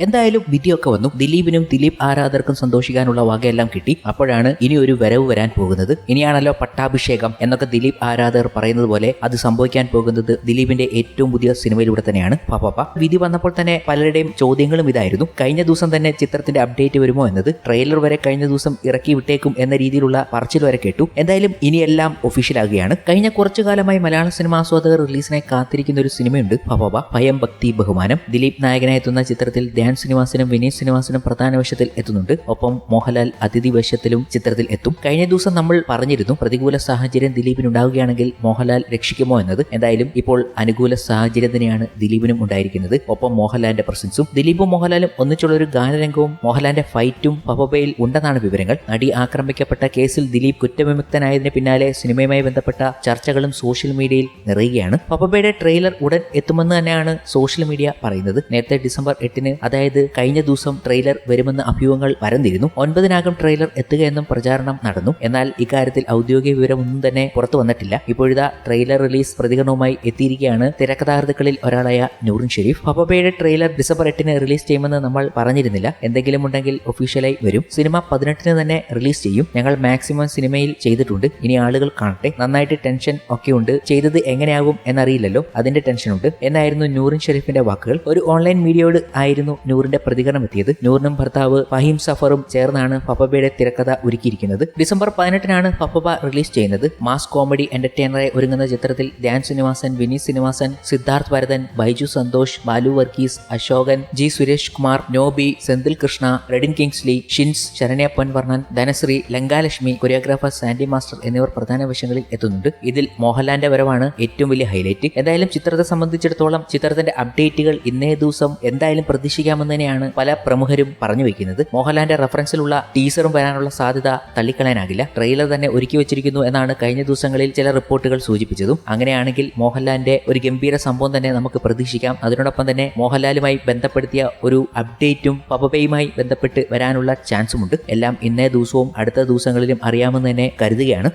എന്തായാലും വിധിയൊക്കെ വന്നു. ദിലീപിനും ദിലീപ് ആരാധകർക്കും സന്തോഷിക്കാനുള്ള വകയെല്ലാം കിട്ടി. അപ്പോഴാണ് ഇനി ഒരു വരവ് വരാൻ പോകുന്നത്. ഇനിയാണല്ലോ പട്ടാഭിഷേകം എന്നൊക്കെ ദിലീപ് ആരാധകർ പറയുന്നത് പോലെ അത് സംഭവിക്കാൻ പോകുന്നത് ദിലീപിന്റെ ഏറ്റവും പുതിയ സിനിമയിലൂടെ തന്നെയാണ്. പാപ്പാപ്പ വിധി വന്നപ്പോൾ തന്നെ പലരുടെയും ചോദ്യങ്ങളും ഇതായിരുന്നു. കഴിഞ്ഞ ദിവസം തന്നെ ചിത്രത്തിന്റെ അപ്ഡേറ്റ് വരുമോ എന്നത് ട്രെയിലർ വരെ കഴിഞ്ഞ ദിവസം ഇറക്കി വിട്ടേക്കും എന്ന രീതിയിലുള്ള പറച്ചിൽ വരെ കേട്ടു. എന്തായാലും ഇനിയെല്ലാം ഒഫീഷ്യലാകുകയാണ്. കഴിഞ്ഞ കുറച്ചു കാലമായി മലയാള സിനിമ ആസ്വാദകർ റിലീസിനായി കാത്തിരിക്കുന്ന ഒരു സിനിമയുണ്ട്. പാപ്പാപ്പ ഭയം ഭക്തി ബഹുമാനം. ദിലീപ് നായകനായെത്തുന്ന ചിത്രത്തിൽ ധ്യാൻ ശ്രീനിവാസനും വിനീത് ശ്രീനിവാസനും പ്രധാന വേഷത്തിൽ എത്തുന്നുണ്ട്. ഒപ്പം മോഹൻലാൽ അതിഥി വേഷത്തിലും ചിത്രത്തിൽ എത്തും. കഴിഞ്ഞ ദിവസം നമ്മൾ പറഞ്ഞിരുന്നു പ്രതികൂല സാഹചര്യം ദിലീപിന് ഉണ്ടാവുകയാണെങ്കിൽ മോഹൻലാൽ രക്ഷിക്കുമോ എന്നത്. എന്തായാലും ഇപ്പോൾ അനുകൂല സാഹചര്യം തന്നെയാണ് ദിലീപിനും ഉണ്ടായിരിക്കുന്നത്. ഒപ്പം മോഹൻലാലിന്റെ പ്രസൻസും ദിലീപും മോഹൻലാലും ഒന്നിച്ചുള്ള ഒരു ഗാനരംഗവും മോഹൻലാലിന്റെ ഫൈറ്റും പപ്പബയിൽ ഉണ്ടെന്നാണ് വിവരങ്ങൾ. നടി ആക്രമിക്കപ്പെട്ട കേസിൽ ദിലീപ് കുറ്റവിമുക്തനായതിന് പിന്നാലെ സിനിമയുമായി ബന്ധപ്പെട്ട ചർച്ചകളും സോഷ്യൽ മീഡിയയിൽ നിറയുകയാണ്. പപ്പബയുടെ ട്രെയിലർ ഉടൻ എത്തുമെന്ന് തന്നെയാണ് സോഷ്യൽ മീഡിയ പറയുന്നത്. നേരത്തെ ഡിസംബർ എട്ടിന് അതായത് കഴിഞ്ഞ ദിവസം ട്രെയിലർ വരുമെന്ന അഭ്യൂഹങ്ങൾ പരന്നിരുന്നു. ഒൻപതിനാകും ട്രെയിലർ എത്തുക എത്തുകയെന്നും പ്രചാരണം നടന്നു. എന്നാൽ ഇക്കാര്യത്തിൽ ഔദ്യോഗിക വിവരമൊന്നും തന്നെ പുറത്തു വന്നിട്ടില്ല. ഇപ്പോഴിതാ ട്രെയിലർ റിലീസ് പ്രതികരണവുമായി എത്തിയിരിക്കുകയാണ് തിരക്കഥാകൃത്തുക്കളിൽ ഒരാളായ നൂറിൻ ഷെരീഫ്. പപ്പയുടെ ട്രെയിലർ ഡിസംബർ എട്ടിന് റിലീസ് ചെയ്യുമെന്ന് നമ്മൾ പറഞ്ഞിരുന്നില്ല. എന്തെങ്കിലും ഉണ്ടെങ്കിൽ ഒഫീഷ്യലായി വരും. സിനിമ പതിനെട്ടിന് തന്നെ റിലീസ് ചെയ്യും. ഞങ്ങൾ മാക്സിമം സിനിമയിൽ ചെയ്തിട്ടുണ്ട്. ഇനി ആളുകൾ കാണട്ടെ. നന്നായിട്ട് ടെൻഷൻ ഒക്കെ ഉണ്ട്. ചെയ്തത് എങ്ങനെയാകും എന്നറിയില്ലല്ലോ. അതിന്റെ ടെൻഷനുണ്ട് എന്നായിരുന്നു നൂറിൻ ഷെരീഫിന്റെ വാക്കുകൾ. ഒരു ഓൺലൈൻ മീഡിയയോട് ആയിരുന്നു നൂറിന്റെ പ്രതികരണം എത്തിയത്. നൂറിനും ഭർത്താവ് ഫഹീം സഫറും ചേർന്നാണ് പപ്പബയുടെ തിരക്കഥ ഒരുക്കിയിരിക്കുന്നത്. ഡിസംബർ പതിനെട്ടിനാണ് പപ്പബ റിലീസ് ചെയ്യുന്നത്. മാസ് കോമഡി എന്റർടൈനറായി ഒരുങ്ങുന്ന ചിത്രത്തിൽ Dhyan Sreenivasan Vini Sreenivasan Siddharth Bharathan Baiju Santhosh Balu Varghese Ashokan G Suresh Kumar Noby Senthil Krishna Redin Kingsley Shins Saranya Ponvannan Dhanashree Lankalakshmi choreographer Sandy master എന്നിവർ പ്രധാന വേഷങ്ങളിൽ എത്തുന്നുണ്ട്. ഇതിൽ മോഹൻലാലിന്റെ വരവാണ് ഏറ്റവും വലിയ ഹൈലൈറ്റ്. എന്തായാലും ചിത്രത്തെ സംബന്ധിച്ചിടത്തോളം ചിത്രത്തിന്റെ അപ്ഡേറ്റുകൾ ഇന്നേ ദിവസം എന്തായാലും പ്രതീക്ഷിക്കാമെന്ന് തന്നെയാണ് പല പ്രമുഖരും പറഞ്ഞു വെക്കുന്നത്. മോഹൻലാലിന്റെ റെഫറൻസിലുള്ള ടീസറും വരാനുള്ള സാധ്യത തള്ളിക്കളയാനാകില്ല. ട്രെയിലർ തന്നെ ഒരുക്കി വെച്ചിരിക്കുന്നു എന്നാണ് കഴിഞ്ഞ ദിവസങ്ങളിൽ ചില റിപ്പോർട്ടുകൾ സൂചിപ്പിച്ചതും. അങ്ങനെയാണെങ്കിൽ മോഹൻലാലിന്റെ ഒരു ഗംഭീര സംഭവം തന്നെ നമുക്ക് പ്രതീക്ഷിക്കാം. അതിനോടൊപ്പം തന്നെ മോഹൻലാലുമായി ബന്ധപ്പെടുത്തിയ ഒരു അപ്ഡേറ്റും പപ്പബേയുമായി ബന്ധപ്പെട്ട് വരാനുള്ള ചാൻസുമുണ്ട്. എല്ലാം ഇന്നേ ദിവസവും അടുത്ത ദിവസങ്ങളിലും അറിയാമെന്ന് തന്നെ കരുതുകയാണ്.